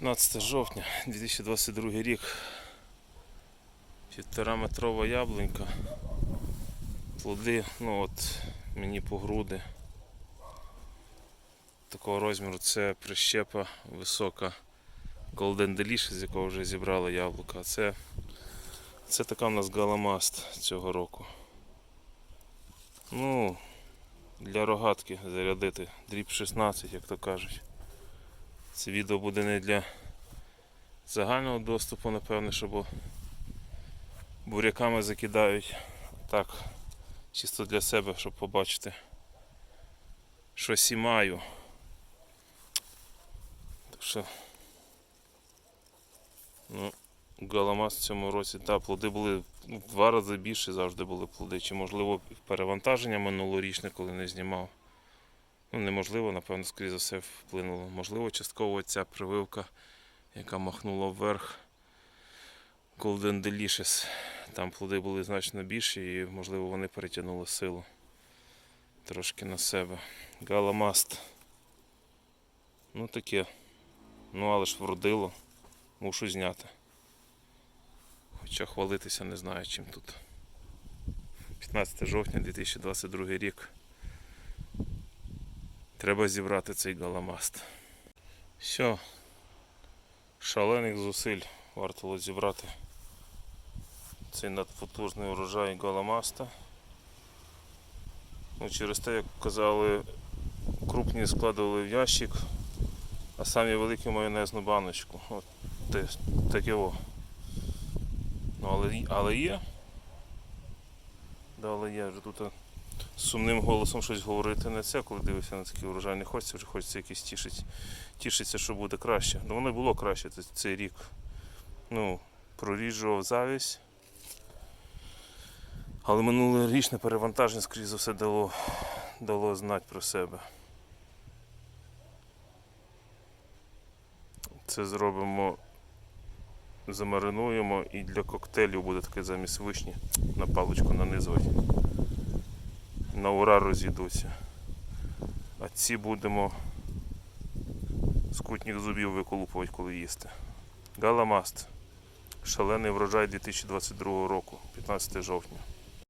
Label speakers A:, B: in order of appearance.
A: 15 жовтня 2022 рік. Півтора метрова яблунька. Плоди, ну от мені по груди. Такого розміру це прищепа висока Golden Delicious, з якого вже зібрали яблука. Це, це така у нас галамаст цього року. Ну, для рогатки зарядити. Дріб 16, як то кажуть. Це відео буде не для загального доступу, напевне, що бо буряками закидають. Так, чисто для себе, щоб побачити, що сімаю. Так що, ну, галамас в цьому році, так, плоди були в два рази більше завжди були плоди. Чи можливо перевантаження минулорічне, коли не знімав. Ну, неможливо, напевно, скоріше за все вплинуло. Можливо, частково ця прививка, яка махнула вверх Golden Delicious. Там плоди були значно більші і, можливо, вони перетягнули силу трошки на себе. Галамаст. Ну таке. Ну, але ж вродило. Мушу зняти. Хоча хвалитися не знаю чим тут. 15 жовтня 2022 рік. Треба зібрати цей галамаст. Все. Шалених зусиль варто було зібрати цей надпотужний урожай галамаста. Ну, через те, як казали, крупні складували в ящик, а самі великі майонезну баночку. От таке о. Ну, але, але є. Да, але є вже тут. Сумним голосом щось говорити не це, коли дивишся на такий урожай, не хочеться, вже хочеться якийсь тішить, тішиться, що буде краще. Ну воно було краще цей- рік. Ну, проріджував завість. Але минулорічне перевантаження, скоріш за все, дало, дало знати про себе. Це зробимо, замаринуємо і для коктейлів буде таке замість вишні на паличку нанизувати на ура розійдуться. А ці будемо з кутніх зубів виколупувати, коли їсти. Галамаст. Шалений врожай 2022 року, 15 жовтня.